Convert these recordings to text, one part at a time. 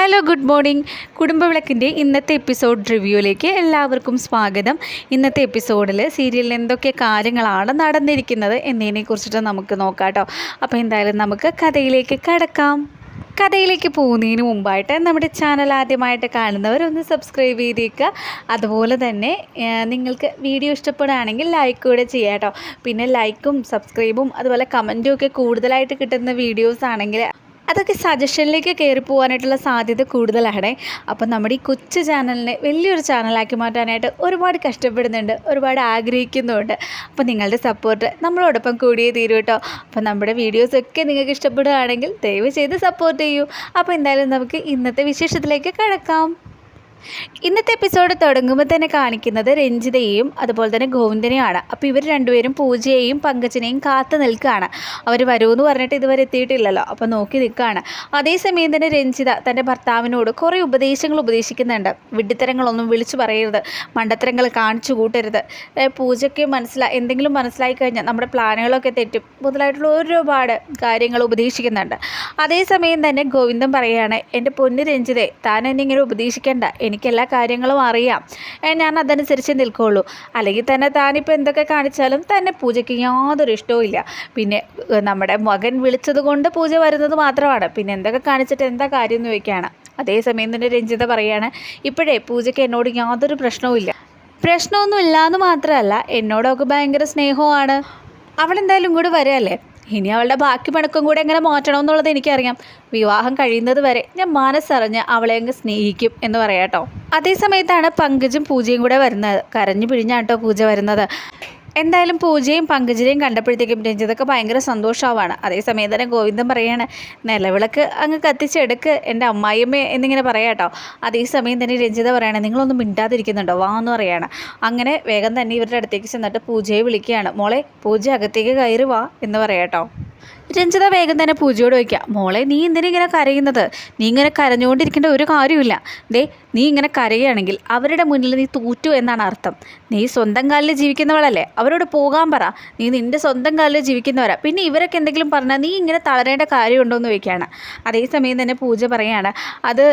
Hello good morning കുടുംബവിളക്കിന്റെ ഇന്നത്തെ episode റിവ്യൂയിലേക്ക് എല്ലാവർക്കും സ്വാഗതം. ഇന്നത്തെ എപ്പിസോഡിൽ സീരിയലിൽ എന്തൊക്കെ കാര്യങ്ങളാണ് നടന്നിരിക്കുന്നത് എന്നതിനെ കുറിച്ചിട്ട് നമുക്ക് നോക്കാം കേട്ടോ അപ്പോൾ എന്തായാലും നമുക്ക് കഥയിലേക്ക് കടക്കാം. കഥയിലേക്ക് പോകുന്നതിന് മുമ്പായിട്ട് നമ്മുടെ ചാനൽ ആദ്യമായിട്ട് കാണുന്നവർ ഒന്ന് സബ്സ്ക്രൈബ് ചെയ്തേക്കുക. അതുപോലെ തന്നെ നിങ്ങൾക്ക് വീഡിയോ ഇഷ്ടപ്പെടുകയാണെങ്കിൽ ലൈക്ക് കൂടെ ചെയ്യാം കേട്ടോ. പിന്നെ ലൈക്കും സബ്സ്ക്രൈബും അതുപോലെ കമന്റും ഒക്കെ കൂടുതലായിട്ട് കിട്ടുന്ന വീഡിയോസ് ആണെങ്കിൽ അതൊക്കെ സജഷനിലേക്ക് കയറി പോകാനായിട്ടുള്ള സാധ്യത കൂടുതലാണ്. അപ്പം നമ്മുടെ ഈ കൊച്ചു ചാനലിനെ വലിയൊരു ചാനലാക്കി മാറ്റാനായിട്ട് ഒരുപാട് കഷ്ടപ്പെടുന്നുണ്ട് ഒരുപാട് ആഗ്രഹിക്കുന്നുണ്ട്. അപ്പോൾ നിങ്ങളുടെ സപ്പോർട്ട് നമ്മളോടൊപ്പം കൂടിയേ തീരൂ കേട്ടോ അപ്പോൾ നമ്മുടെ വീഡിയോസൊക്കെ നിങ്ങൾക്ക് ഇഷ്ടപ്പെടുകയാണെങ്കിൽ ദയവ് ചെയ്ത് സപ്പോർട്ട് ചെയ്യൂ. അപ്പോൾ എന്തായാലും നമുക്ക് ഇന്നത്തെ വിശേഷത്തിലേക്ക് കിടക്കാം. ഇന്നത്തെ എപ്പിസോഡ് തുടങ്ങുമ്പോൾ തന്നെ കാണിക്കുന്നത് രഞ്ജിതയെയും അതുപോലെ തന്നെ ഗോവിന്ദനെയുമാണ്. അപ്പോൾ ഇവർ രണ്ടുപേരും പൂജയെയും പങ്കജിനെയും കാത്തു നിൽക്കുകയാണ്. അവർ വരുമെന്ന് പറഞ്ഞിട്ട് ഇതുവരെ എത്തിയിട്ടില്ലല്ലോ. അപ്പോൾ നോക്കി നിൽക്കുകയാണ്. അതേസമയം തന്നെ രഞ്ജിത തന്റെ ഭർത്താവിനോട് കുറേ ഉപദേശങ്ങൾ ഉപദേശിക്കുന്നുണ്ട്. വിഡ്ഢിത്തരങ്ങളൊന്നും വിളിച്ചു പറയരുത്. മണ്ടത്തരങ്ങൾ കാണിച്ചു കൂട്ടരുത്. പൂജയ്ക്ക് മനസ്സിലായി എന്തെങ്കിലും മനസ്സിലായി കഴിഞ്ഞാൽ നമ്മുടെ പ്ലാനുകളൊക്കെ തെറ്റും. മുതലായിട്ടുള്ള ഒരുപാട് കാര്യങ്ങൾ ഉപദേശിക്കുന്നുണ്ട്. അതേസമയം തന്നെ ഗോവിന്ദൻ പറയുകയാണ് എന്റെ പൊന്ന് രഞ്ജിതെ താൻ എന്നെ ഇങ്ങനെ ഉപദേശിക്കേണ്ട. എനിക്കെല്ലാ കാര്യങ്ങളും അറിയാം. ഞാൻ അതനുസരിച്ച് നിൽക്കുള്ളൂ. അല്ലെങ്കിൽ തന്നെ താനിപ്പോൾ എന്തൊക്കെ കാണിച്ചാലും തന്നെ പൂജയ്ക്ക് യാതൊരു ഇഷ്ടവും ഇല്ല. പിന്നെ നമ്മുടെ മകൻ വിളിച്ചത് കൊണ്ട് പൂജ വരുന്നത് മാത്രമാണ്. പിന്നെ എന്തൊക്കെ കാണിച്ചിട്ട് എന്താ കാര്യം എന്ന് ചോദിക്കുകയാണ്. അതേസമയം തന്നെ രഞ്ജിത പറയാണ് ഇപ്പോഴേ പൂജയ്ക്ക് എന്നോട് യാതൊരു പ്രശ്നവും ഇല്ല. പ്രശ്നമൊന്നും ഇല്ലാന്ന് മാത്രമല്ല എന്നോടൊക്കെ ഭയങ്കര സ്നേഹവുമാണ്. അവളെന്തായാലും ഇങ്ങോട്ട് വരികയല്ലേ? ഇനി അവളുടെ ബാക്കി പണക്കും കൂടെ എങ്ങനെ മാറ്റണം എന്നുള്ളത് എനിക്കറിയാം. വിവാഹം കഴിയുന്നത് വരെ ഞാൻ മനസ്സറിഞ്ഞ് അവളെ അങ്ങ് സ്നേഹിക്കും എന്ന് പറയാട്ടോ അതേ അതേസമയത്താണ് പങ്കജും പൂജയും കൂടെ വരുന്നത്. കരഞ്ഞു പിഴിഞ്ഞാട്ടോ പൂജ വരുന്നത്. എന്തായാലും പൂജയും പങ്കജിനെയും കണ്ടപ്പോഴത്തേക്കും രഞ്ജിതൊക്കെ ഭയങ്കര സന്തോഷമാവാണ് അതേസമയം തന്നെ ഗോവിന്ദൻ പറയാണ് നിലവിളക്ക് അങ്ങ് കത്തിച്ചെടുക്ക് എന്റെ അമ്മായിയമ്മ എന്നിങ്ങനെ പറയാട്ടോ അതേസമയം തന്നെ രഞ്ജിത പറയാണ് നിങ്ങളൊന്നും മിണ്ടാതിരിക്കുന്നുണ്ടോ? വാ എന്ന് പറയാണ്. അങ്ങനെ വേഗം തന്നെ ഇവരുടെ അടുത്തേക്ക് ചെന്നിട്ട് പൂജയെ വിളിക്കുകയാണ്. മോളെ പൂജ അകത്തേക്ക് കയറി വാ എന്ന് പറയാട്ടോ രഞ്ജിത വേഗം തന്നെ പൂജയോട് വയ്ക്കുക മോളെ നീ എന്തിനാ ഇങ്ങനെ കരയുന്നത്? നീ ഇങ്ങനെ കരഞ്ഞുകൊണ്ടിരിക്കേണ്ട ഒരു കാര്യമില്ല ദേ നീ ഇങ്ങനെ കരയുകയാണെങ്കിൽ അവരുടെ മുന്നിൽ നീ തൂറ്റു എന്നാണ് അർത്ഥം. നീ സ്വന്തം കാലിൽ ജീവിക്കുന്നവളല്ലേ? അവരോട് പോകാൻ പറ. നീ നിന്റെ സ്വന്തം കാലിൽ ജീവിക്കുന്നവരാ. പിന്നെ ഇവരൊക്കെ എന്തെങ്കിലും പറഞ്ഞാൽ നീ ഇങ്ങനെ തളരേണ്ട കാര്യമുണ്ടോ എന്ന് ചോദിക്കുകയാണ്. അതേസമയം തന്നെ പൂജ പറയുകയാണ് അത്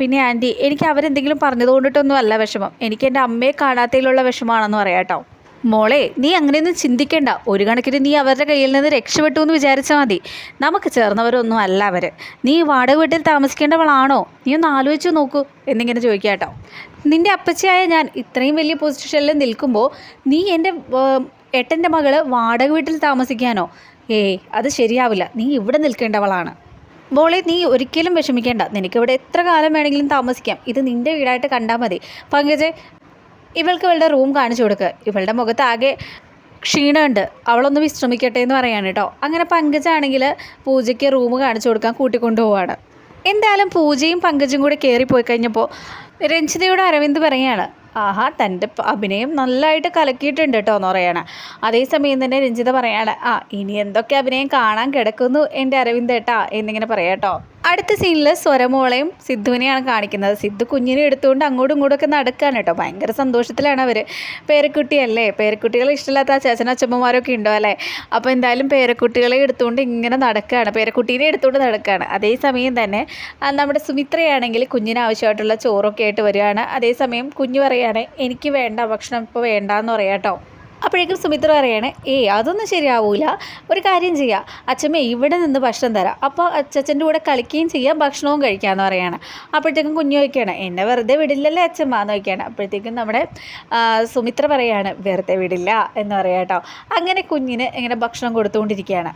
പിന്നെ ആന്റി എനിക്ക് അവരെന്തെങ്കിലും പറഞ്ഞതുകൊണ്ടിട്ടൊന്നും അല്ല വിഷമം. എനിക്ക് എന്റെ അമ്മയെ കാണാത്തതിലുള്ള വിഷമമാണെന്ന് പറയാം കേട്ടോ. മോളെ നീ അങ്ങനെയൊന്നും ചിന്തിക്കേണ്ട. ഒരു കണക്കിന് നീ അവരുടെ കയ്യിൽ നിന്ന് രക്ഷപ്പെട്ടു എന്ന് വിചാരിച്ചാൽ മതി. നമുക്ക് ചേർന്നവരൊന്നും അല്ല അവർ നീ വാടക വീട്ടിൽ താമസിക്കേണ്ടവളാണോ? നീ ഒന്ന് ആലോചിച്ച് നോക്കൂ. എന്നിങ്ങനെ ചോദിക്കാട്ടോ കേട്ടോ നിന്റെ അപ്പച്ചയായ ഞാൻ ഇത്രയും വലിയ പൊസിഷനിൽ നിൽക്കുമ്പോൾ നീ എന്റെ ഏട്ടന്റെ മകൾ വാടക വീട്ടിൽ താമസിക്കാനോ? ഏയ് അത് ശരിയാവില്ല. നീ ഇവിടെ നിൽക്കേണ്ടവളാണ്. മോളെ നീ ഒരിക്കലും വിഷമിക്കേണ്ട. നിനക്കിവിടെ എത്ര കാലം വേണമെങ്കിലും താമസിക്കാം. ഇത് നിന്റെ വീടായിട്ട് കണ്ടാൽ മതി. പങ്കജെ ഇവൾക്ക് ഇവളുടെ റൂം കാണിച്ചു കൊടുക്കുക ഇവളുടെ മുഖത്ത് ആകെ ക്ഷീണമുണ്ട്. അവളൊന്ന് വിശ്രമിക്കട്ടെ എന്ന് പറയാണ് കേട്ടോ. അങ്ങനെ പങ്കജാണെങ്കിൽ പൂജയ്ക്ക് റൂം കാണിച്ചു കൊടുക്കാൻ കൂട്ടിക്കൊണ്ടു പോവാണ്. എന്തായാലും പൂജയും പങ്കജും കൂടെ കയറിപ്പോയി കഴിഞ്ഞപ്പോൾ രഞ്ജിതയോട് അരവിന്ദ് പറയാണ് ആഹാ തന്റെ അഭിനയം നല്ലതായിട്ട് കലക്കിയിട്ടുണ്ട് കേട്ടോ എന്ന് പറയാണ്. അതേസമയം തന്നെ രഞ്ജിത പറയാണ് ആ ഇനി എന്തൊക്കെ അഭിനയം കാണാൻ കിടക്കുന്നു എന്റെ അരവിന്ദ് ഏട്ടാ എന്നിങ്ങനെ പറയാം കേട്ടോ. അടുത്ത സീനിൽ സ്വരമോളയും സിദ്ധുവിനെയാണ് കാണിക്കുന്നത്. സിദ്ധു കുഞ്ഞിനെ എടുത്തുകൊണ്ട് അങ്ങോട്ടും ഇങ്ങോട്ടും ഒക്കെ നടക്കുകയാണ് കേട്ടോ. ഭയങ്കര സന്തോഷത്തിലാണ് അവർ പേരക്കുട്ടിയല്ലേ? പേരക്കുട്ടികളെ ഇഷ്ടമില്ലാത്ത ആ ചേച്ചനും അച്ഛമ്മമാരൊക്കെ ഉണ്ടോ അല്ലേ? അപ്പോൾ എന്തായാലും പേരക്കുട്ടികളെ എടുത്തുകൊണ്ട് ഇങ്ങനെ നടക്കുകയാണ് പേരക്കുട്ടീനെ എടുത്തുകൊണ്ട് നടക്കുകയാണ് അതേസമയം തന്നെ നമ്മുടെ സുമിത്രയാണെങ്കിൽ കുഞ്ഞിന് ആവശ്യമായിട്ടുള്ള ചോറൊക്കെ ആയിട്ട് വരികയാണ്. അതേസമയം കുഞ്ഞ് പറയുകയാണ് എനിക്ക് വേണ്ട ഭക്ഷണം ഇപ്പോൾ വേണ്ടാന്ന് പറയാം കേട്ടോ. അപ്പോഴേക്കും സുമിത്ര പറയാണ് ഏയ് അതൊന്നും ശരിയാവൂല. ഒരു കാര്യം ചെയ്യാം. അച്ഛമ്മേ ഇവിടെ നിന്ന് ഭക്ഷണം തരാം. അപ്പോൾ അച്ഛന്റെ കൂടെ കളിക്കുകയും ചെയ്യാം ഭക്ഷണവും കഴിക്കാമെന്ന് പറയാണ്. അപ്പോഴത്തേക്കും കുഞ്ഞു ചോദിക്കുകയാണ് എന്നെ വെറുതെ വിടില്ലല്ലേ അച്ഛമ്മ? എന്ന് ചോദിക്കുകയാണ്. അപ്പോഴത്തേക്കും നമ്മുടെ സുമിത്ര പറയാണ് വെറുതെ വിടില്ല എന്ന് പറയാം കേട്ടോ അങ്ങനെ കുഞ്ഞിന് ഇങ്ങനെ ഭക്ഷണം കൊടുത്തുകൊണ്ടിരിക്കുകയാണ്.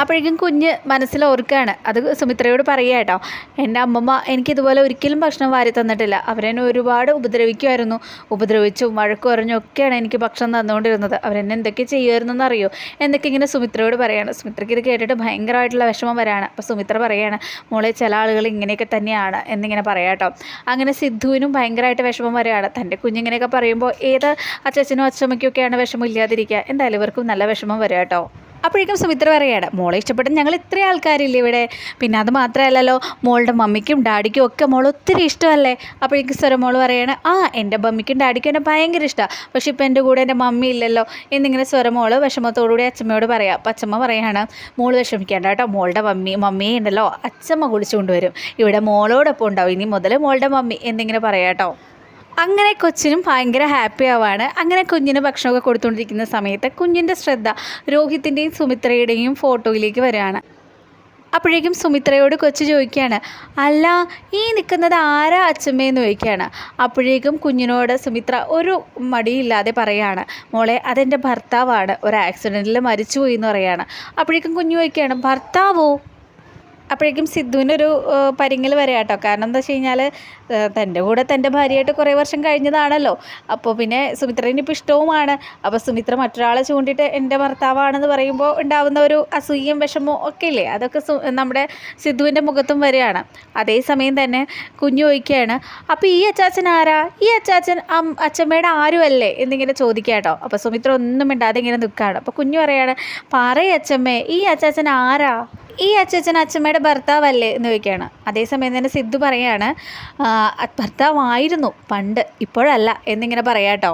അപ്പോഴേക്കും കുഞ്ഞ് മനസ്സിൽ ഓർക്കുകയാണ്. അത് സുമിത്രയോട് പറയുക കേട്ടോ എന്റെ അമ്മമ്മ എനിക്കിതുപോലെ ഒരിക്കലും ഭക്ഷണം വാരി തന്നിട്ടില്ല. അവരെന്നെ ഒരുപാട് ഉപദ്രവിക്കുമായിരുന്നു. ഉപദ്രവിച്ചും വഴക്ക് പറഞ്ഞും ഒക്കെയാണ് എനിക്ക് ഭക്ഷണം തന്നുകൊണ്ടിരുന്നത്. അവരെന്നെ എന്തൊക്കെ ചെയ്യുമായിരുന്നെന്ന് അറിയോ എന്തൊക്കെ ഇങ്ങനെ സുമിത്രയോട് പറയാണ് സുമിത്രയ്ക്ക് ഇത് കേട്ടിട്ട് ഭയങ്കരമായിട്ടുള്ള വിഷമം വരാണ്. അപ്പോൾ സുമിത്ര പറയാണ് മോളെ ചില ആളുകൾ ഇങ്ങനെയൊക്കെ തന്നെയാണ് എന്നിങ്ങനെ പറയാം കേട്ടോ. അങ്ങനെ സിദ്ധുവിനും ഭയങ്കരമായിട്ട് വിഷമം വരികയാണ്. തന്റെ കുഞ്ഞിങ്ങനെയൊക്കെ പറയുമ്പോൾ ഏത് അച്ഛനും അച്ഛമ്മയ്ക്കൊക്കെയാണ് വിഷമം ഇല്ലാതിരിക്കുക. എന്തായാലും ഇവർക്കും നല്ല വിഷമം വരിക കേട്ടോ. അപ്പോഴേക്കും സുമിത്ര പറയാണ് മോളെ ഇഷ്ടപ്പെട്ട ഞങ്ങൾ ഇത്രയും ആൾക്കാരില്ലേ ഇവിടെ? പിന്നെ അത് മാത്രമല്ലല്ലോ മോളുടെ മമ്മിക്കും ഡാഡിക്കും ഒക്കെ മോൾ ഒത്തിരി ഇഷ്ടമല്ലേ? അപ്പോഴേക്കും സ്വരമോൾ പറയാണ് ആ എന്റെ മമ്മിക്കും ഡാഡിക്കും എന്നെ ഭയങ്കര ഇഷ്ടമാണ് പക്ഷേ ഇപ്പോൾ എന്റെ കൂടെ എന്റെ മമ്മി ഇല്ലല്ലോ. എന്നിങ്ങനെ സ്വരമോൾ വിഷമത്തോടുകൂടി അച്ഛമ്മയോട് പറയാം അപ്പം അച്ഛമ്മ പറയാണ് മോൾ വിഷമിക്കേണ്ട കേട്ടോ മോളുടെ മമ്മി മമ്മിയെ ഉണ്ടല്ലോ അച്ഛമ്മ കുളിച്ചുകൊണ്ടുവരും ഇവിടെ മോളോടൊപ്പം ഉണ്ടാവും ഇനി മുതൽ മോളുടെ മമ്മി എന്നിങ്ങനെ പറയാം കേട്ടോ. അങ്ങനെ കൊച്ചിനും ഭയങ്കര ഹാപ്പി ആവാണ്. അങ്ങനെ കുഞ്ഞിന് ഭക്ഷണമൊക്കെ കൊടുത്തുകൊണ്ടിരിക്കുന്ന സമയത്ത് കുഞ്ഞിന്റെ ശ്രദ്ധ രോഹിത്തിന്റെയും സുമിത്രയുടെയും ഫോട്ടോയിലേക്ക് വരികയാണ്. അപ്പോഴേക്കും സുമിത്രയോട് കൊച്ചു ചോദിക്കുകയാണ് അല്ല ഈ നിൽക്കുന്നത് ആരാ അച്ഛമ്മയെന്ന് ചോദിക്കുകയാണ്. അപ്പോഴേക്കും കുഞ്ഞിനോട് സുമിത്ര ഒരു മടിയില്ലാതെ പറയാണ് മോളെ അതെന്റെ ഭർത്താവാണ്. ഒരു ആക്സിഡന്റിൽ മരിച്ചുപോയി എന്ന് പറയാണ് അപ്പോഴേക്കും കുഞ്ഞു ചോദിക്കുകയാണ് ഭർത്താവോ? അപ്പോഴേക്കും സിദ്ധുവിനൊരു പരിങ്ങൽ വരെ കേട്ടോ കാരണം എന്താ വെച്ച് കഴിഞ്ഞാൽ തന്റെ കൂടെ തന്റെ ഭാര്യയായിട്ട് കുറേ വർഷം കഴിഞ്ഞതാണല്ലോ. അപ്പോൾ പിന്നെ സുമിത്രേന്റെ ഇപ്പോൾ ഇഷ്ടവുമാണ്. അപ്പോൾ സുമിത്ര മറ്റൊരാളെ ചൂണ്ടിയിട്ട് എന്റെ ഭർത്താവാണെന്ന് പറയുമ്പോൾ ഉണ്ടാവുന്ന ഒരു അസൂയയും വിഷമവും ഒക്കെ ഇല്ലേ അതൊക്കെ നമ്മുടെ സിദ്ധുവിന്റെ മുഖത്തും വരികയാണ്. അതേസമയം തന്നെ കുഞ്ഞു ചോദിക്കുകയാണ് അപ്പോൾ ഈ അച്ചാച്ചൻ ആരാ? ഈ അച്ചാച്ചൻ അച്ഛമ്മയുടെ ആരുമല്ലേ എന്നിങ്ങനെ ചോദിക്കുക കേട്ടോ അപ്പോൾ സുമിത്ര ഒന്നും മിണ്ടാതെ ഇങ്ങനെ നിൽക്കുകയാണ്. അപ്പോൾ കുഞ്ഞു പറയുകയാണ് പറയ് അച്ഛമ്മേ ഈ അച്ചാച്ചൻ ആരാ? ഈ അച്ഛൻ അച്ഛമ്മയുടെ ഭർത്താവല്ലേ എന്ന് ചോദിക്കുകയാണ്. അതേസമയം തന്നെ സിദ്ധു പറയാണ് ഭർത്താവായിരുന്നു പണ്ട് ഇപ്പോഴല്ല എന്നിങ്ങനെ പറയാം കേട്ടോ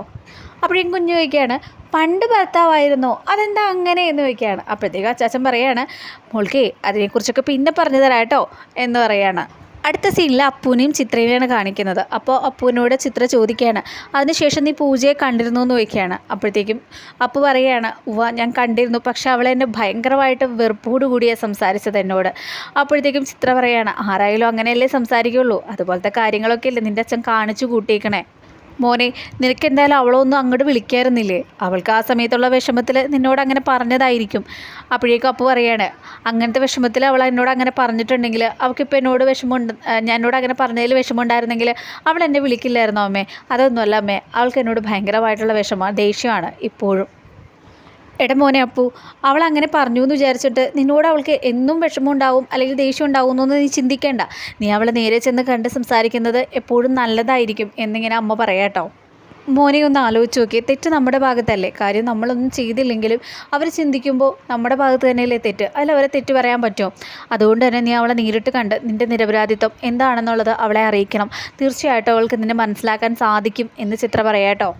അപ്പോഴേക്കും കുഞ്ഞു ചോദിക്കുകയാണ് പണ്ട് ഭർത്താവായിരുന്നു അതെന്താ അങ്ങനെ? എന്ന് ചോദിക്കുകയാണ്. അപ്പോഴത്തേക്കും അച്ചാച്ചൻ പറയാണ് മോൾക്കേ അതിനെക്കുറിച്ചൊക്കെ പിന്നെ പറഞ്ഞു തരാം കേട്ടോ എന്ന് പറയാണ്. അടുത്ത സീനിൽ അപ്പൂനെയും ചിത്രയെയാണ് കാണിക്കുന്നത്. അപ്പോൾ അപ്പൂനോട് ചിത്ര ചോദിക്കുകയാണ് അതിനുശേഷം നീ പൂജയെ കണ്ടിരുന്നു എന്ന് ചോദിക്കുകയാണ്. അപ്പോഴത്തേക്കും അപ്പു പറയുകയാണ് ഉവ ഞാൻ കണ്ടിരുന്നു. പക്ഷെ അവളെ എന്നെ ഭയങ്കരമായിട്ട് വെറുപ്പോട് കൂടിയാണ് സംസാരിച്ചത് എന്നോട്. അപ്പോഴത്തേക്കും ചിത്ര പറയുകയാണ് ആരായാലും അങ്ങനെയല്ലേ സംസാരിക്കുള്ളൂ. അതുപോലത്തെ കാര്യങ്ങളൊക്കെ അല്ലേ നിന്റെ അച്ഛൻ കാണിച്ചു കൂട്ടിയേക്കണേ. മോനെ നിനക്ക് എന്തായാലും അവളൊന്നും അങ്ങോട്ട് വിളിക്കായിരുന്നില്ലേ? അവൾക്ക് ആ സമയത്തുള്ള വിഷമത്തിൽ നിന്നോട് അങ്ങനെ പറഞ്ഞതായിരിക്കും. അപ്പോഴേക്കും അപ്പോൾ പറയാണ് അങ്ങനത്തെ വിഷമത്തിൽ അവൾ എന്നോട് അങ്ങനെ പറഞ്ഞിട്ടുണ്ടെങ്കിൽ അവൾക്കിപ്പോൾ എന്നോട് വിഷമമുണ്ട് ഞാൻ എന്നോട് അങ്ങനെ പറഞ്ഞതിൽ വിഷമമുണ്ടായിരുന്നെങ്കിൽ അവൾ എന്നെ വിളിക്കില്ലായിരുന്നോ അമ്മേ? അതൊന്നുമല്ല അമ്മേ അവൾക്ക് എന്നോട് ഭയങ്കരമായിട്ടുള്ള വിഷമമാണ് ദേഷ്യമാണ് ഇപ്പോഴും. എടാ മോനെ അപ്പു അവൾ അങ്ങനെ പറഞ്ഞു എന്ന് വിചാരിച്ചിട്ട് നിന്നോട് അവൾക്ക് എന്നും വിഷമം ഉണ്ടാവും അല്ലെങ്കിൽ ദേഷ്യം ഉണ്ടാവും എന്നൊന്നും നീ ചിന്തിക്കേണ്ട. നീ അവളെ നേരെ ചെന്ന് കണ്ട് സംസാരിക്കുന്നത് എപ്പോഴും നല്ലതായിരിക്കും എന്നിങ്ങനെ അമ്മ പറയാട്ടോ മോനെ ഒന്ന് ആലോചിച്ച് നോക്കി തെറ്റ് നമ്മുടെ ഭാഗത്തല്ലേ? കാര്യം നമ്മളൊന്നും ചെയ്തില്ലെങ്കിലും അവർ ചിന്തിക്കുമ്പോൾ നമ്മുടെ ഭാഗത്ത് തന്നെയല്ലേ തെറ്റ്? അതിൽ അവരെ തെറ്റ് പറയാൻ പറ്റുമോ? അതുകൊണ്ട് തന്നെ നീ അവളെ നേരിട്ട് കണ്ട് നിന്റെ നിരപരാധിത്വം എന്താണെന്നുള്ളത് അവളെ അറിയിക്കണം. തീർച്ചയായിട്ടും അവൾക്ക് നിന്നെ മനസ്സിലാക്കാൻ സാധിക്കും എന്ന് ചിത്ര പറയാട്ടോ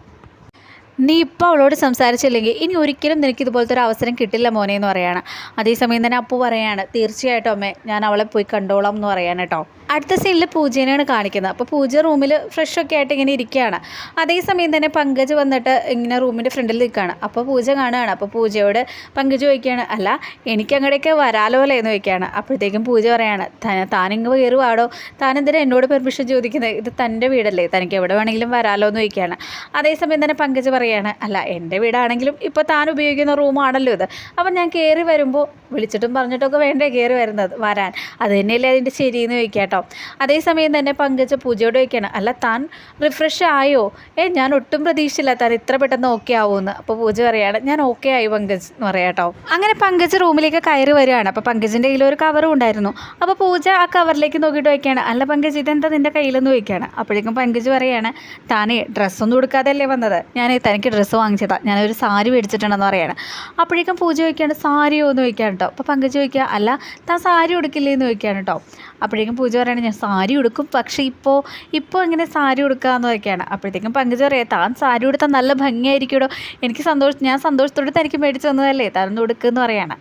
നീ ഇപ്പോൾ അവളോട് സംസാരിച്ചില്ലെങ്കിൽ ഇനി ഒരിക്കലും നിനക്ക് ഇതുപോലത്തെ ഒരു അവസരം കിട്ടില്ല മോനെ എന്ന് പറയാണ്. അതേസമയം തന്നെ അപ്പു പറയാണ് തീർച്ചയായിട്ടും അമ്മേ ഞാൻ അവളെ പോയി കണ്ടോളാം എന്ന് പറയാൻ കേട്ടോ. അടുത്ത സീനിൽ പൂജേനെയാണ് കാണിക്കുന്നത്. അപ്പോൾ പൂജ റൂമിൽ ഫ്രഷ് ഒക്കെ ആയിട്ട് ഇങ്ങനെ ഇരിക്കുകയാണ്. അതേസമയം തന്നെ പങ്കജ് വന്നിട്ട് ഇങ്ങനെ റൂമിന്റെ ഫ്രണ്ടിൽ നിൽക്കുകയാണ്. അപ്പോൾ പൂജ കാണുകയാണ്. അപ്പോൾ പൂജയോട് പങ്കജ് ചോദിക്കുകയാണ് അല്ല എനിക്ക് അങ്ങോട്ടേക്ക് വരാലോ അല്ലേ? എന്ന് ചോദിക്കുകയാണ്. അപ്പോഴത്തേക്കും പൂജ പറയാണ് "ത- താനിങ്ങ് കയറുവാടോ താനെന്തിനാ എന്നോട് പെർമിഷൻ ചോദിക്കുന്നത്? ഇത് തന്റെ വീടല്ലേ. തനിക്ക് എവിടെ വേണമെങ്കിലും വരാലോ എന്ന് ചോദിക്കുകയാണ്. അതേസമയം തന്നെ പങ്കജ് പറയാണ് അല്ല എന്റെ വീടാണെങ്കിലും ഇപ്പോൾ താൻ ഉപയോഗിക്കുന്ന റൂമാണല്ലോ ഇത്. അപ്പം ഞാൻ കയറി വരുമ്പോൾ വിളിച്ചിട്ടും പറഞ്ഞിട്ടൊക്കെ വേണ്ടേ കയറി വരുന്നത് വരാൻ. അത് തന്നെയല്ലേ അതിന്റെ ശരിയെന്ന് ചോദിക്കുക കേട്ടോ. അതേസമയം തന്നെ പങ്കജ പൂജയോട് ചോദിക്കുകയാണ് അല്ല താൻ റിഫ്രഷ് ആയോ? ഏ ഞാൻ ഒട്ടും പ്രതീക്ഷയില്ല താൻ ഇത്ര പെട്ടെന്ന് ഓക്കെ ആവുമെന്ന് അപ്പോൾ പൂജ പറയാണ് ഞാൻ ഓക്കെ ആയി പങ്കജ് എന്ന് പറയാം കേട്ടോ. അങ്ങനെ പങ്കജ് റൂമിലേക്ക് കയറി വരികയാണ്. അപ്പോൾ പങ്കജിന്റെ കയ്യിൽ ഒരു കവറും ഉണ്ടായിരുന്നു. അപ്പോൾ പൂജ ആ കവറിലേക്ക് നോക്കിയിട്ട് വയ്ക്കുകയാണ് അല്ല പങ്കജ് ഇതെന്താ നിന്റെ കയ്യിലെന്ന് ചോദിക്കുകയാണ്. അപ്പോഴേക്കും പങ്കജ് പറയാണ് താനേ ഡ്രസ്സൊന്നും കൊടുക്കാതെയല്ലേ വന്നത്? ഞാൻ തനിക്ക് ഡ്രസ്സ് വാങ്ങിച്ചതാ. ഞാനൊരു സാരി മേടിച്ചിട്ടുണ്ടെന്ന് പറയണം. അപ്പോഴേക്കും പൂജ ചോദിക്കുകയാണ് സാരിയോ? എന്ന് ചോദിക്കാൻ കേട്ടോ അപ്പോൾ പങ്കജ് ചോദിക്കുക അല്ല താൻ സാരി ഉടുക്കില്ലേ? എന്ന് ചോദിക്കുകയാണ് കേട്ടോ അപ്പോഴേക്കും പൂജ പറയുകയാണ് ഞാൻ സാരി ഉടുക്കും പക്ഷേ ഇപ്പോൾ ഇപ്പോൾ ഇങ്ങനെ സാരി ഉടുക്കാമെന്ന് ചോദിക്കുകയാണ്. അപ്പോഴത്തേക്കും പങ്കജ് പറയാം താൻ സാരി ഉടുത്താൽ നല്ല ഭംഗിയായിരിക്കുമോ എനിക്ക് സന്തോഷം ഞാൻ സന്തോഷത്തോടെ തനിക്ക് മേടിച്ചു തന്നതല്ലേ? താനൊന്ന് ഉടുക്കുമെന്ന് പറയാണ്.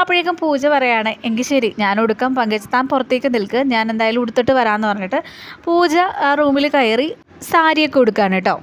അപ്പോഴേക്കും പൂജ പറയാണ് എങ്കിൽ ശരി ഞാൻ ഉടുക്കാം. പങ്കജ് താൻ പുറത്തേക്ക് നിൽക്കുക ഞാൻ എന്തായാലും ഉടുത്തിട്ട് വരാമെന്ന് പറഞ്ഞിട്ട് പൂജ ആ റൂമിൽ കയറി സാരിയൊക്കെ ഉടുക്കാണ് കേട്ടോ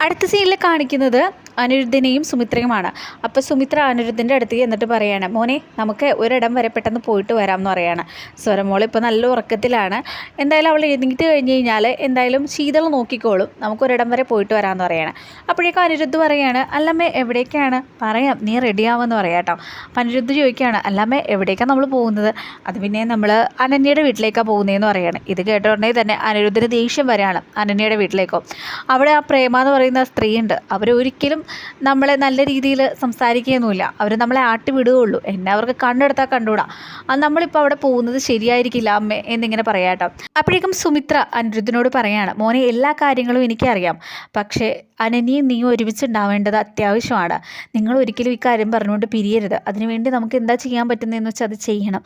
അടുത്ത സീനിൽ കാണിക്കുന്നത് അനിരുദ്ധിനെയും സുമിത്രയുമാണ്. അപ്പോൾ സുമിത്ര അനിരുദ്ധിന്റെ അടുത്തേക്ക് എന്നിട്ട് പറയാണ് മോനെ നമുക്ക് ഒരിടം വരെ പെട്ടെന്ന് പോയിട്ട് വരാം എന്ന് പറയാണ്. സ്വരമോൾ ഇപ്പോൾ നല്ല ഉറക്കത്തിലാണ്. എന്തായാലും അവൾ എഴുന്നേറ്റ് കഴിഞ്ഞ് കഴിഞ്ഞാൽ എന്തായാലും ശീതൾ നോക്കിക്കോളും. നമുക്ക് ഒരിടം വരെ പോയിട്ട് വരാമെന്ന് പറയാണ്. അപ്പോഴേക്കും അനിരുദ്ധ് പറയാണ് അല്ലമ്മേ എവിടേക്കാണ്? പറയാം നീ റെഡിയാവുമെന്ന് പറയാം കേട്ടോ. അപ്പം അനിരുദ്ധ് ചോദിക്കുകയാണ് അല്ലമ്മേ എവിടേക്കാണ് നമ്മൾ പോകുന്നത്? അത് പിന്നെ നമ്മൾ അനന്യയുടെ വീട്ടിലേക്കാണ് പോകുന്നതെന്ന് പറയാണ്. ഇത് കേട്ട ഉടനെ തന്നെ അനിരുദ്ധിന് ദേഷ്യം വരികയാണ് അനന്യയുടെ വീട്ടിലേക്കോ. അവിടെ ആ പ്രേമ എന്ന് പറയുന്ന സ്ത്രീയുണ്ട്. അവർ ഒരിക്കലും ഒരിക്കലും നമ്മളെ നല്ല രീതിയിൽ സംസാരിക്കുകയൊന്നുമില്ല. അവർ നമ്മളെ ആട്ടി വിടുകയുള്ളൂ. എന്നെ അവർക്ക് കണ്ടെടുത്താൽ കണ്ടുകൂടാ. അത് നമ്മളിപ്പോൾ അവിടെ പോകുന്നത് ശരിയായിരിക്കില്ല അമ്മേ എന്നിങ്ങനെ പറയാട്ടോ അപ്പോഴേക്കും സുമിത്ര അനിരുദ്ധിനോട് പറയാണ് മോനെ എല്ലാ കാര്യങ്ങളും എനിക്കറിയാം. പക്ഷേ അനനിയും നീ ഒരുമിച്ചുണ്ടാവേണ്ടത് അത്യാവശ്യമാണ്. നിങ്ങൾ ഒരിക്കലും ഇക്കാര്യം കാര്യം പറഞ്ഞുകൊണ്ട് പിരിയരുത്. അതിനുവേണ്ടി നമുക്ക് എന്താ ചെയ്യാൻ പറ്റുന്നതെന്ന് വെച്ചാൽ അത് ചെയ്യണം.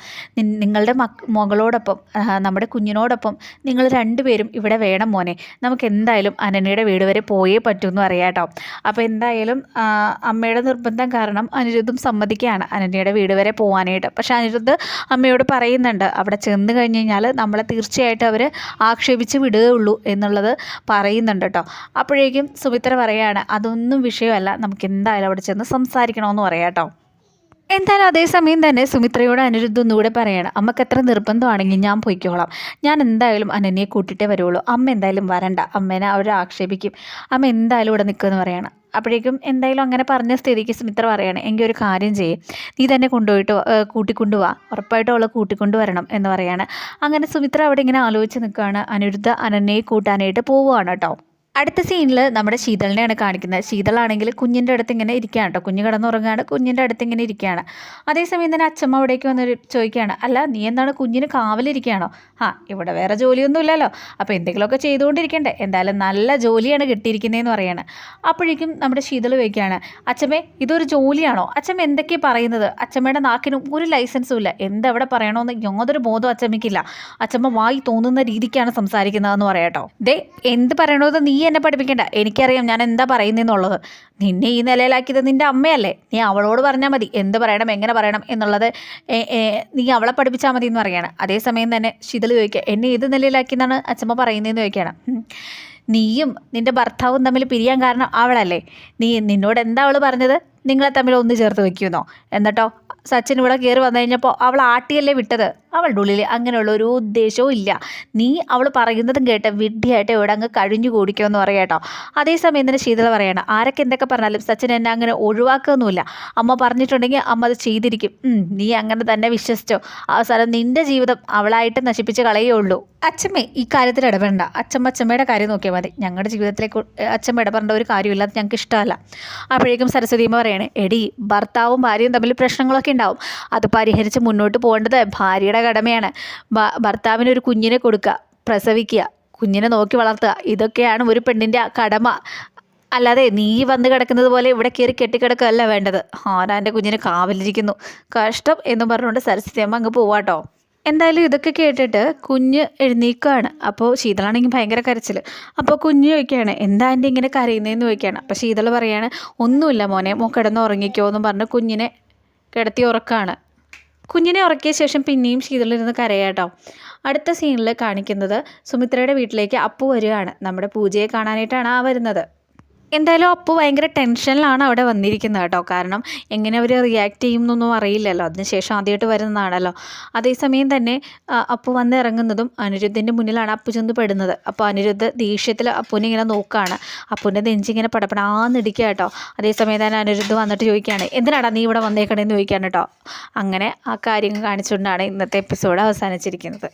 നിങ്ങളുടെ മക് മകളോടൊപ്പം നമ്മുടെ കുഞ്ഞിനോടൊപ്പം നിങ്ങൾ രണ്ടുപേരും ഇവിടെ വേണം മോനെ. നമുക്ക് എന്തായാലും അനനിയുടെ വീട് വരെ പോയേ പറ്റൂ എന്ന് പറയാട്ടോ അപ്പോൾ എന്തായാലും അമ്മയുടെ നിർബന്ധം കാരണം അനിരുദ്ധും സമ്മതിക്കുകയാണ് അനന്യയുടെ വീട് വരെ പോകാനായിട്ട് പക്ഷേ അനിരുദ്ധ് അമ്മയോട് പറയുന്നുണ്ട് അവിടെ ചെന്ന് കഴിഞ്ഞ് കഴിഞ്ഞാൽ നമ്മളെ തീർച്ചയായിട്ടും അവർ ആക്ഷേപിച്ച് വിടുകയുള്ളൂ എന്നുള്ളത് പറയുന്നുണ്ട് കേട്ടോ അപ്പോഴേക്കും സുമിത്ര പറയുകയാണ് അതൊന്നും വിഷയമല്ല നമുക്ക് എന്തായാലും അവിടെ ചെന്ന് സംസാരിക്കണമെന്ന് പറയാം കേട്ടോ എന്തായാലും അതേസമയം തന്നെ സുമിത്രയോട് അനിരുദ്ധ ഒന്നുകൂടെ പറയണം അമ്മയ്ക്ക് എത്ര നിർബന്ധമാണെങ്കിൽ ഞാൻ പോയിക്കോളാം. ഞാൻ എന്തായാലും അനന്യയെ കൂട്ടിയിട്ടേ വരുള്ളൂ അമ്മ എന്തായാലും വരണ്ട. അമ്മേനെ അവർ ആക്ഷേപിക്കും. അമ്മ എന്തായാലും ഇവിടെ നിൽക്കുമെന്ന് പറയണം. അപ്പോഴേക്കും എന്തായാലും അങ്ങനെ പറഞ്ഞ സ്ഥിതിക്ക് സുമിത്ര പറയാണ് എങ്കിൽ ഒരു കാര്യം ചെയ്യും. നീ തന്നെ കൊണ്ടുപോയിട്ട് വാ- ഏഹ് കൂട്ടിക്കൊണ്ടുപോവാ ഉറപ്പായിട്ടും അവളെ കൂട്ടിക്കൊണ്ടുവരണം എന്ന് പറയാണ്. അങ്ങനെ സുമിത്ര അവിടെ ഇങ്ങനെ ആലോചിച്ച് നിൽക്കുകയാണ്. അനിരുദ്ധ അനന്യയെ കൂട്ടാനായിട്ട് പോവുകയാണ് കേട്ടോ. അടുത്ത സീനിൽ നമ്മുടെ ശീതളിനെയാണ് കാണിക്കുന്നത്. ശീതളാണെങ്കിൽ കുഞ്ഞിന്റെ അടുത്ത് ഇങ്ങനെ ഇരിക്കുകയാണ് കേട്ടോ കുഞ്ഞ് കിടന്നുറങ്ങുകയാണ് കുഞ്ഞിന്റെ അടുത്ത് ഇങ്ങനെ ഇരിക്കുകയാണ്. അതേസമയം തന്നെ അച്ഛമ്മ അവിടേക്ക് വന്ന് ചോദിക്കുകയാണ് അല്ല നീ എന്താണ് കുഞ്ഞിന് കാവലിരിക്കുകയാണോ? ആ ഇവിടെ വേറെ ജോലിയൊന്നും ഇല്ലല്ലോ അപ്പോൾ എന്തെങ്കിലുമൊക്കെ ചെയ്തുകൊണ്ടിരിക്കണ്ടേ. എന്തായാലും നല്ല ജോലിയാണ് കിട്ടിയിരിക്കുന്നതെന്ന് പറയാണ്. അപ്പോഴേക്കും നമ്മുടെ ശീതൾ ചോദിക്കുകയാണ് അച്ഛമ്മേ ഇതൊരു ജോലിയാണോ? അച്ഛമ്മ എന്തൊക്കെയാണ് പറയുന്നത്? അച്ഛമ്മയുടെ നാക്കിനും ഒരു ലൈസൻസും ഇല്ല. എന്തെവിടെ പറയണമെന്ന് യാതൊരു ബോധം അച്ഛമ്മയ്ക്കില്ല. അച്ഛമ്മ വായി തോന്നുന്ന രീതിക്കാണ് സംസാരിക്കുന്നതെന്ന് പറയാട്ടോ ദേ എന്ത് പറയണമെന്ന് നീ എന്നെ പഠിപ്പിക്കണ്ട. എനിക്കറിയാം ഞാൻ എന്താ പറയുന്നതെന്നുള്ളത് നിന്നെ ഈ നിലയിലാക്കിയത് നിന്റെ അമ്മയല്ലേ? നീ അവളോട് പറഞ്ഞാൽ മതി. എന്ത് പറയണം എങ്ങനെ പറയണം എന്നുള്ളത് നീ അവളെ പഠിപ്പിച്ചാൽ മതി എന്ന് പറയാണ്. അതേസമയം തന്നെ ശിതൽ ചോദിക്കുക എന്നെ ഏത് നിലയിലാക്കിയെന്നാണ് അച്ഛമ്മ പറയുന്നതെന്ന് ചോദിക്കുകയാണ്. നീയും നിന്റെ ഭർത്താവും തമ്മിൽ പിരിയാൻ കാരണം അവളല്ലേ? നീ നിന്നോട് എന്താ അവൾ പറഞ്ഞത്? നിങ്ങളെ തമ്മിൽ ഒന്ന് ചേർത്ത് വെക്കുമെന്നോ? എന്നിട്ടോ സച്ചിൻ ഇവിടെ കയറി വന്നു കഴിഞ്ഞപ്പോൾ അവൾ ആട്ടിയല്ലേ വിട്ടത്? അവളുടെ ഉള്ളിൽ അങ്ങനെയുള്ള ഒരു ഉദ്ദേശവും ഇല്ല. നീ അവൾ പറയുന്നതും കേട്ട് വിഡ്ഢിയായിട്ട് ഇവിടെ അങ്ങ് കഴിഞ്ഞു കൂടിക്കുമെന്ന് കേട്ടോ. അതേസമയം തന്നെ ശീതള പറയണം ആരൊക്കെ എന്തൊക്കെ പറഞ്ഞാലും സച്ചിൻ എന്നെ അങ്ങനെ ഒഴിവാക്കുകയൊന്നുമില്ല അമ്മ പറഞ്ഞിട്ടുണ്ടെങ്കിൽ അമ്മ അത് ചെയ്തിരിക്കും. നീ അങ്ങനെ തന്നെ വിശ്വസിച്ചോ. അവസാനം നിന്റെ ജീവിതം അവളായിട്ട് നശിപ്പിച്ച് കളയുള്ളൂ അച്ഛമ്മേ ഈ കാര്യത്തിൽ ഇടപെടണ്ട. അച്ഛമ്മ അച്ഛമ്മയുടെ കാര്യം നോക്കിയാൽ മതി. ഞങ്ങളുടെ ജീവിതത്തിലേക്ക് അച്ഛമ്മ ഇടപെടേണ്ട ഒരു കാര്യമില്ല അത് ഞങ്ങൾക്ക് ഇഷ്ടമല്ല. അപ്പോഴേക്കും സരസ്വതിയമ്മ പറയണേ എടി ഭർത്താവും ഭാര്യയും തമ്മിൽ പ്രശ്നങ്ങളൊക്കെ ഉണ്ടാവും. അത് പരിഹരിച്ച് മുന്നോട്ട് പോകേണ്ടത് ഭാര്യയുടെ കടമയാണ്. ഭർത്താവിന് ഒരു കുഞ്ഞിനെ കൊടുക്കുക പ്രസവിക്കുക കുഞ്ഞിനെ നോക്കി വളർത്തുക. ഇതൊക്കെയാണ് ഒരു പെണ്ണിന്റെ കടമ. അല്ലാതെ നീ വന്ന് കിടക്കുന്നത് പോലെ ഇവിടെ കയറി കെട്ടിക്കിടക്കുകയല്ല വേണ്ടത്. ആരാന്റെ കുഞ്ഞിനെ കാവലിരിക്കുന്നു. കഷ്ടം എന്ന് പറഞ്ഞുകൊണ്ട് സരസ്വതി അമ്മ അങ്ങ് പോവാട്ടോ. എന്തായാലും ഇതൊക്കെ കേട്ടിട്ട് കുഞ്ഞ് എഴുന്നേൽക്കുകയാണ് അപ്പോൾ ശീതളാണെങ്കിൽ ഭയങ്കര കരച്ചിൽ അപ്പോൾ കുഞ്ഞ് ചോദിക്കുകയാണ് എന്താ എന്റെ ഇങ്ങനെ കരയുന്നതെന്ന് ചോദിക്കുകയാണ്? അപ്പോൾ ശീതൾ പറയാണ് ഒന്നുമില്ല മോനെ മോ കിടന്ന് ഉറങ്ങിക്കോ എന്ന് പറഞ്ഞ് കുഞ്ഞിനെ കിടത്തി ഉറക്കാണ്. കുഞ്ഞിനെ ഉറക്കിയ ശേഷം പിന്നെയും ശീതളിരുന്ന് കരയാട്ടോ അടുത്ത സീനിൽ കാണിക്കുന്നത് സുമിത്രയുടെ വീട്ടിലേക്ക് അപ്പു വരികയാണ്. നമ്മുടെ പൂജയെ കാണാനായിട്ടാണ് ആ വരുന്നത്. എന്തായാലും അപ്പു ഭയങ്കര ടെൻഷനിലാണ് അവിടെ വന്നിരിക്കുന്നത് കേട്ടോ. കാരണം എങ്ങനെ അവർ റിയാക്ട് ചെയ്യും എന്നൊന്നും അറിയില്ലല്ലോ. അതിനുശേഷം ആദ്യമായിട്ട് വരുന്നതാണല്ലോ. അതേസമയം തന്നെ അപ്പു വന്ന് ഇറങ്ങുന്നതും അനിരുദ്ധിന്റെ മുന്നിലാണ് അപ്പു ചെന്ന് പെടുന്നത്. അപ്പോൾ അനിരുദ്ധ് ദേഷ്യത്തിൽ അപ്പുവിനെ ഇങ്ങനെ നോക്കുകയാണ് അപ്പുവിന്റെ നെഞ്ചിങ്ങനെ പടപടാന്നിടിക്കുക കേട്ടോ. അതേസമയം തന്നെ അനിരുദ്ധ് വന്നിട്ട് ചോദിക്കുകയാണ് എന്തിനാടാ നീ ഇവിടെ വന്നേക്കണേന്ന് ചോദിക്കുകയാണ് കേട്ടോ. അങ്ങനെ ആ കാര്യങ്ങൾ കാണിച്ചുകൊണ്ടാണ് ഇന്നത്തെ എപ്പിസോഡ് അവസാനിച്ചിരിക്കുന്നത്.